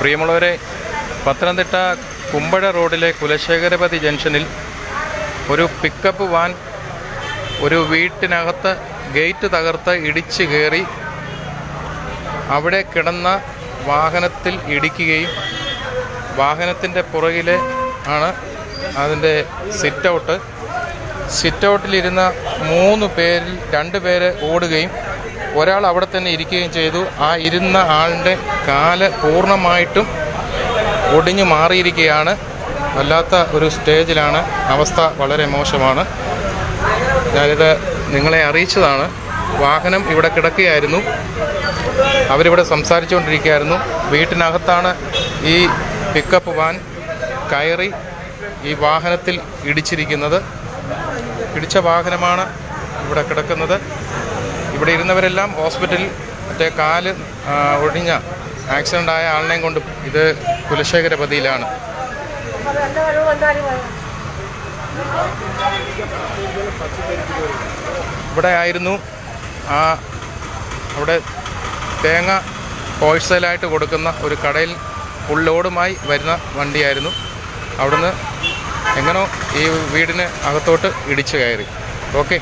പ്രിയമുള്ളവരെ പത്തനംതിട്ട കുമ്പഴ റോഡിലെ കുലശേഖരപതി ജംഗ്ഷനിൽ ഒരു പിക്കപ്പ് വാൻ ഒരു വീട്ടിനകത്ത് ഗേറ്റ് തകർത്ത് ഇടിച്ച് കയറി അവിടെ കിടന്ന വാഹനത്തിൽ ഇടിക്കുകയും വാഹനത്തിന്റെ പുറകിലെ ആണ് അതിന്റെ സിറ്റ് ഔട്ട് സിറ്റ് ഔട്ടിലിരുന്ന മൂന്ന് പേരിൽ രണ്ട് പേര് ഓടുകയും ഒരാൾ അവിടെ തന്നെ ഇരിക്കുകയും ചെയ്തു. ആ ഇരുന്ന ആളിന്റെ കാൽ പൂർണമായിട്ടും ഒടിഞ്ഞു മാറിയിരിക്കുകയാണ്. വല്ലാത്ത ഒരു സ്റ്റേജിലാണ്. അവസ്ഥ വളരെ മോശമാണ്. ഞാനിത് നിങ്ങളെ അറിയിച്ചതാണ്. വാഹനം ഇവിടെ കിടക്കുകയായിരുന്നു. അവരിവിടെ സംസാരിച്ചുകൊണ്ടിരിക്കുകയായിരുന്നു. വീട്ടിനകത്താണ് ഈ പിക്കപ്പ് വാൻ കയറി ഈ വാഹനത്തിൽ ഇടിച്ചിരിക്കുന്നത്. ഇടിച്ച വാഹനമാണ് ഇവിടെ കിടക്കുന്നത്. ഇവിടെ ഇരുന്നവരെല്ലാം ഹോസ്പിറ്റലിൽ മറ്റേ കാൽ ഒഴിഞ്ഞ ആക്സിഡന്റ് ആയ ആളിനെയും കൊണ്ട് ഇത് കുലശേഖരപതിയിലാണ്. ഇവിടെ ആയിരുന്നു ആ അവിടെ തേങ്ങ ഹോൾസെയിലായിട്ട് കൊടുക്കുന്ന ഒരു കടയിൽ ഉള്ളോടുമായി വരുന്ന വണ്ടിയായിരുന്നു. അവിടുന്ന് എങ്ങനോ ഈ വീടിന് അകത്തോട്ട് ഇടിച്ചു കയറി. ഓക്കെ